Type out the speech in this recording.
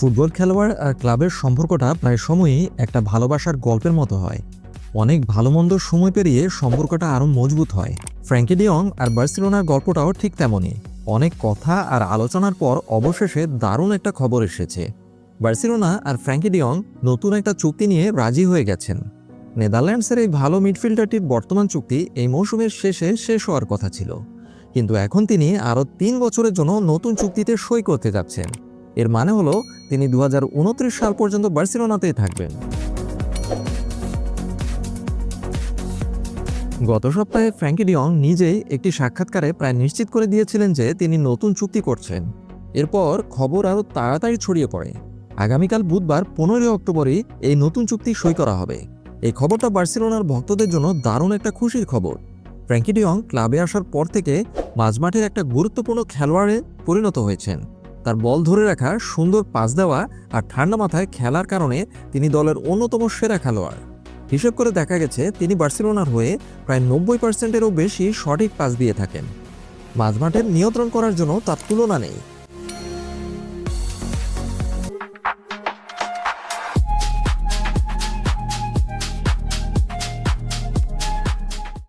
Football খেলোয়াড় আর ক্লাবের সম্পর্কটা প্রায় সময়ই একটা ভালোবাসার গল্পের মতো হয়। অনেক ভালো মন্দ সময় পেরিয়ে সম্পর্কটা আরও মজবুত হয়। ফ্র্যাঙ্কি ডিয়ং আর বার্সেলোনার গল্পটাও ঠিক তেমনই। অনেক কথা আর আলোচনার পর অবশেষে দারুণ একটা খবর এসেছে। বার্সেলোনা আর ফ্র্যাঙ্কি ডিয়ং নতুন একটা চুক্তি নিয়ে রাজি হয়ে গেছেন। নেদারল্যান্ডসের এই ভালো মিডফিল্ডারটির বর্তমান চুক্তি এই মৌসুমের শেষে শেষ হওয়ার কথা ছিল। কিন্তু এখন তিনি আরও তিন বছরের জন্য নতুন চুক্তিতে সই করতে যাচ্ছেন। এর মানে হলো তিনি দু হাজার উনত্রিশ সাল পর্যন্ত বার্সেলোনাতেই থাকবেন। গত সপ্তাহে ফ্র্যাঙ্কি ডিয়ং নিজেই একটি সাক্ষাৎকারে প্রায় নিশ্চিত করে দিয়েছিলেন যে তিনি নতুন চুক্তি করছেন। এরপর খবর আরও তাড়াতাড়ি ছড়িয়ে পড়ে। আগামীকাল বুধবার পনেরোই অক্টোবরই এই নতুন চুক্তি সই করা হবে। এই খবরটা বার্সেলোনার ভক্তদের জন্য দারুণ একটা খুশির খবর। ফ্র্যাঙ্কি ডিয়ং ক্লাবে আসার পর থেকে মাঝমাঠের একটা গুরুত্বপূর্ণ খেলোয়াড়ে পরিণত হয়েছেন। তার বল ধরে রাখা, সুন্দর পাস দেওয়া আর ঠান্ডা মাথায় খেলার কারণে তিনি দলের অন্যতম সেরা খেলোয়াড়। হিসেব করে দেখা গেছে, তিনি বার্সেলোনার হয়ে প্রায় নব্বই পার্সেন্টেরও বেশি সঠিক পাস দিয়ে থাকেন। মাঝমাঠের নিয়ন্ত্রণ করার জন্য তার তুলনা নেই।